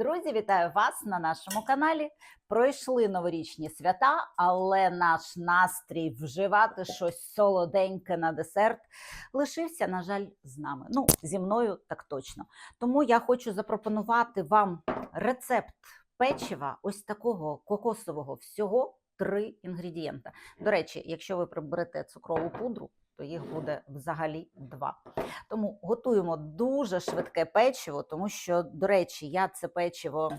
Друзі, вітаю вас на нашому каналі. Пройшли новорічні свята, але наш настрій вживати щось солоденьке на десерт лишився, на жаль, з нами. Ну, зі мною так точно. Тому я хочу запропонувати вам рецепт печива ось такого кокосового всього три інгредієнта. До речі, якщо ви приберете цукрову пудру, то їх буде взагалі два. Тому готуємо дуже швидке печиво, тому що, до речі, я це печиво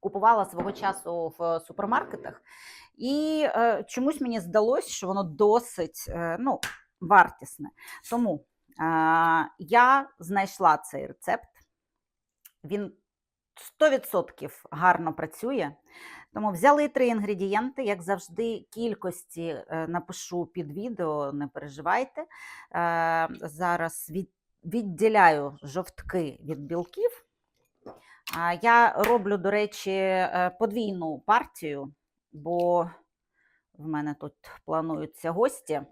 купувала свого часу в супермаркетах, і е, чомусь мені здалось, що воно досить е, ну, вартісне. Тому е, я знайшла цей рецепт. Він 100% гарно працює. Тому взяли три інгредієнти, як завжди, кількості е, напишу під відео, не переживайте. Е, Зараз відділяю жовтки від білків. Я роблю, до речі, е, подвійну партію, бо в мене тут плануються гості,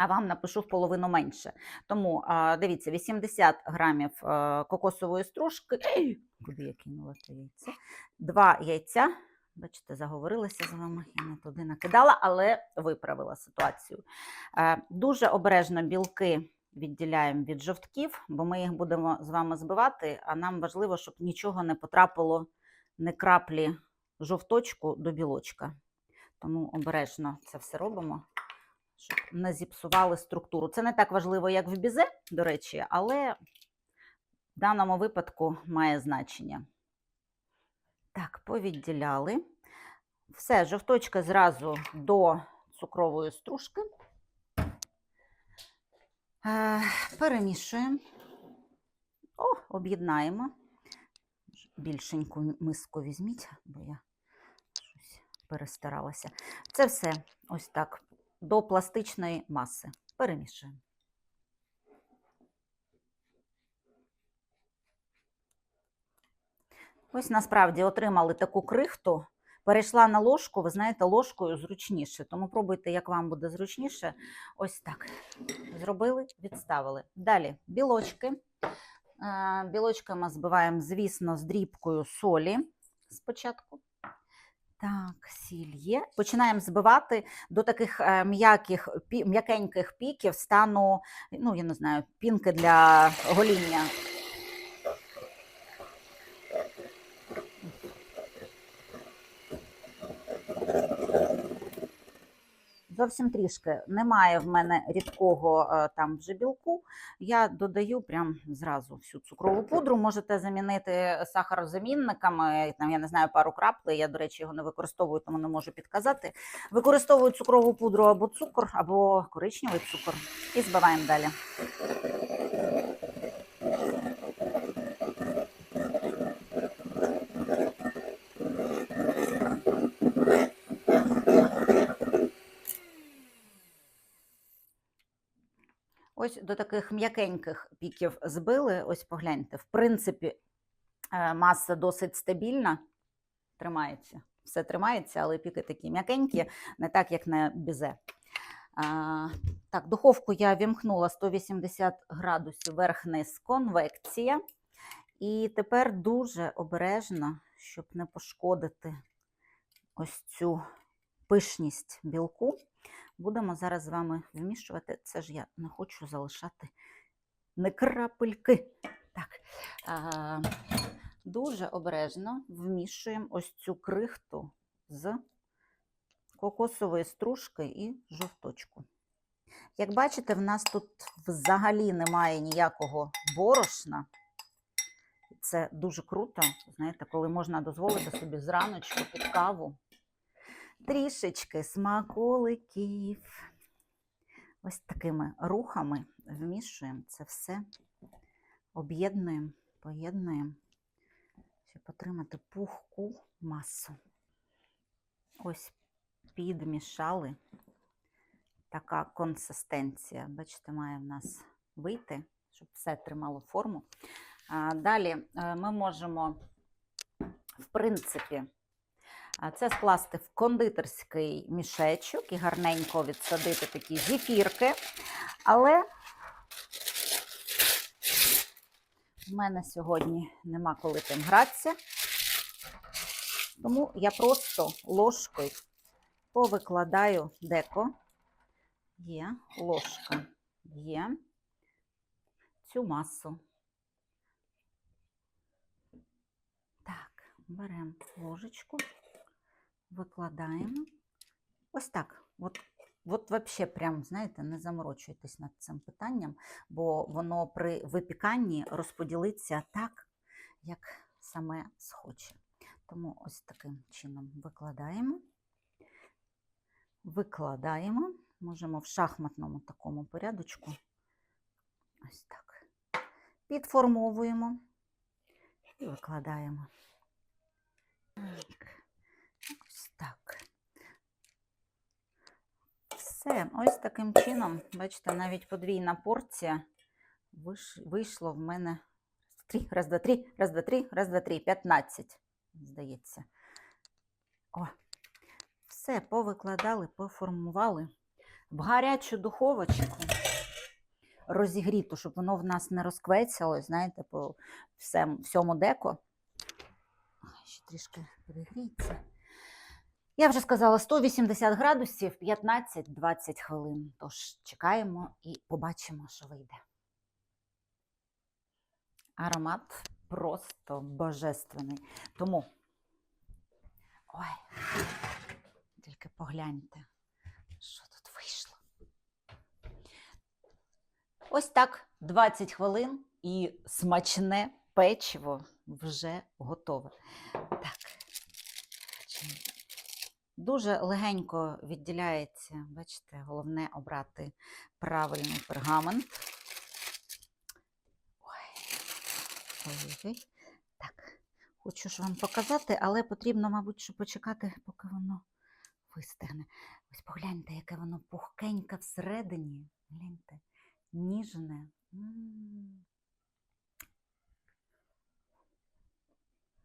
а вам напишу в половину менше. Тому дивіться, 80 грамів е, кокосової стружки. Куди я кинула те яйце? Два яйця. Бачите, заговорилася з вами, я не туди накидала, але виправила ситуацію. Е, Дуже обережно білки відділяємо від жовтків, бо ми їх будемо з вами збивати, а нам важливо, щоб нічого не потрапило, не краплі жовточку до білочка. Тому обережно це все робимо, щоб не зіпсували структуру. Це не так важливо, як в бізе, до речі, але в даному випадку має значення. Так, повідділяли. Все, жовточка зразу до цукрової стружки. Е, Перемішуємо. О, об'єднаємо. Більшеньку миску візьміть, бо я щось перестаралася. Це все ось так до пластичної маси. Перемішуємо. Ось насправді отримали таку крихту. Перейшла на ложку, ви знаєте, ложкою зручніше. Тому пробуйте, як вам буде зручніше. Ось так. Зробили, відставили. Далі білочки. Е, Білочки ми збиваємо, звісно, з дрібкою солі спочатку. Так, сіль є. Починаємо збивати до таких е, м'яких, м'якеньких піків стану, ну, я не знаю, пінки для гоління. Зовсім трішки. Немає в мене рідкого е, там вже білку. Я додаю прям зразу всю цукрову пудру. Можете замінити сахарозамінниками, там, я не знаю, пару крапли. Я, до речі, його не використовую, тому не можу підказати. Використовую цукрову пудру або цукор, або коричневий цукор. І збиваємо далі. Ось до таких м'якеньких піків збили. Ось погляньте. В принципі, е, маса досить стабільна, тримається. Все тримається, але піки такі м'якенькі, не так, як на бізе. А, так, духовку я вімкнула 180 градусів верх-низ конвекція. І тепер дуже обережно, щоб не пошкодити ось цю пишність білку. Будемо зараз з вами вмішувати. Це ж я не хочу залишати не крапельки. Так, а, дуже обережно вмішуємо ось цю крихту з кокосової стружки і жовточку. Як бачите, в нас тут взагалі немає ніякого борошна. Це дуже круто, знаєте, коли можна дозволити собі зраночку під каву трішечки смаколиків. Ось такими рухами вмішуємо це все, об'єднуємо, поєднуємо, щоб отримати пухку масу. Ось підмішали. Така консистенція, бачите, має в нас вийти, щоб все тримало форму. Далі е, ми можемо, в принципі, Це скласти в кондитерський мішечок і гарненько відсадити такі зефірки. Але У мене сьогодні нема коли тим гратися. Тому я просто ложкою повикладаю деко. Є ложка, є цю масу. Так, беремо ложечку, викладаємо. Ось так. От, от взагалі, прям, знаєте, не заморочуйтесь над цим питанням, бо воно при випіканні розподілиться так, як саме схоче. Тому ось таким чином викладаємо. Викладаємо. Можемо в шахматному такому порядочку. Ось так. Підформовуємо і викладаємо. Так. Ось так. Все, ось таким чином, бачите, навіть подвійна порція вийшло в мене три, раз, два, три, раз, два, три, раз, два, три, 15, здається. О, все, повикладали, поформували в гарячу духовочку розігріту, щоб воно в нас не розквецялось, знаєте, по всем, всьому деко. Ще трішки перегріється. Я вже сказала 180 градусів 15-20 хвилин. Тож чекаємо і побачимо, що вийде. Аромат просто божественний. Тому, ой, тільки погляньте, що тут вийшло. Ось так 20 хвилин і смачне печиво вже готове. Так. Дуже легенько відділяється, бачите, головне обрати правильний пергамент. Ой, ой-ой. Так, хочу ж вам показати, але потрібно, мабуть, що почекати, поки воно вистигне. Ось погляньте, яке воно пухкеньке всередині. Гляньте, ніжне. М.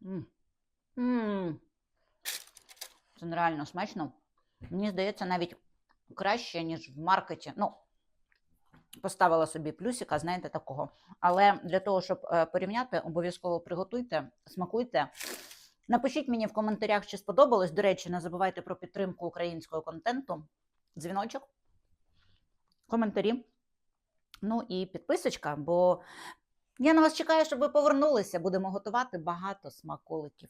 М. М. Це нереально смачно. Мені здається, навіть краще, ніж в маркеті. Ну, поставила собі плюсика, знаєте, такого. Але для того, щоб е, порівняти, обов'язково приготуйте, смакуйте. Напишіть мені в коментарях, чи сподобалось. До речі, не забувайте про підтримку українського контенту, дзвіночок, коментарі. Ну і підписочка, бо я на вас чекаю, щоб ви повернулися. Будемо готувати багато смаколиків.